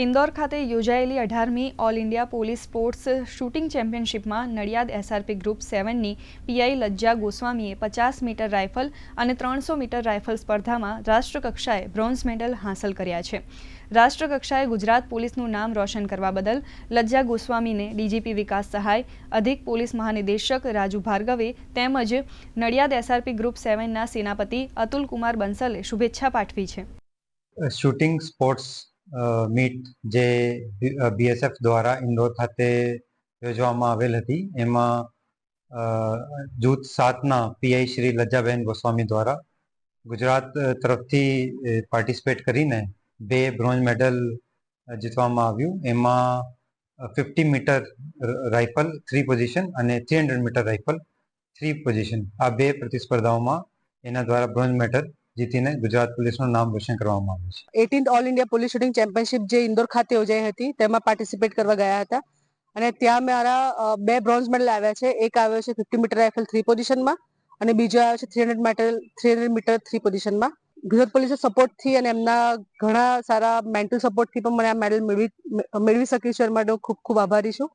ઇન્દોર ખાતે યોજાયેલી અઢારમી all India police sports shooting ચેમ્પિયનશિપમાં Nadiad SRP group સેવનની પીઆઈ લજ્જા ગોસ્વામીએ પચાસ મીટર રાઇફલ અને ત્રણસો મીટર રાઇફલ સ્પર્ધામાં રાષ્ટ્રકક્ષાએ બ્રોન્ઝ મેડલ હાંસલ કર્યા છે. રાષ્ટ્રકક્ષાએ ગુજરાત પોલીસનું નામ રોશન કરવા બદલ લજ્જા ગોસ્વામીને ડીજીપી વિકાસ સહાય, અધિક પોલીસ મહાનિદેશક રાજુ ભાર્ગવે તેમજ નડિયાદ એસઆરપી ગ્રુપ સેવનના સેનાપતિ અતુલ કુમાર બંસલે શુભેચ્છા પાઠવી છે. શૂટિંગ સ્પોર્ટ્સ મીટ જે બીએસએફ દ્વારા ઇન્દોર ખાતે યોજવામાં આવેલ હતી. એમાં જૂથ સાતના પીઆઈ શ્રી લજ્જાબેન ગોસ્વામી દ્વારા ગુજરાત તરફથી પાર્ટિસિપેટ કરીને બે બ્રોન્ઝ મેડલ જીતવામાં આવ્યું. એમાં fifty metre rifle three position અને three hundred metre rifle three position આ બે પ્રતિસ્પર્ધાઓમાં એના દ્વારા બ્રોન્ઝ મેડલ જીતીને ગુજરાત પોલીસનું નામ રોશન કરવામાં આવ્યું છે. Eighteen all India police shooting championship જે ઇન્દોર ખાતે યોજાઈ હતી, તેમાં પાર્ટિસિપેટ કરવા ગયા હતા. અને ત્યાં મારા બે બ્રોન્ઝ મેડલ આવ્યા છે. એક આવ્યો છે ફિફ્ટી મીટર રાઇફલ થ્રી પોઝિશનમાં અને બીજો આવ્યો છે three hundred metre three hundred metre three પોઝિશનમાં ગુજરાત પોલીસે સપોર્ટથી અને એમના ઘણા સારા મેન્ટલ સપોર્ટથી પણ મને આ મેડલ મેળવી મેળવી શકી છું. એ માટે ખૂબ ખૂબ આભારી છું.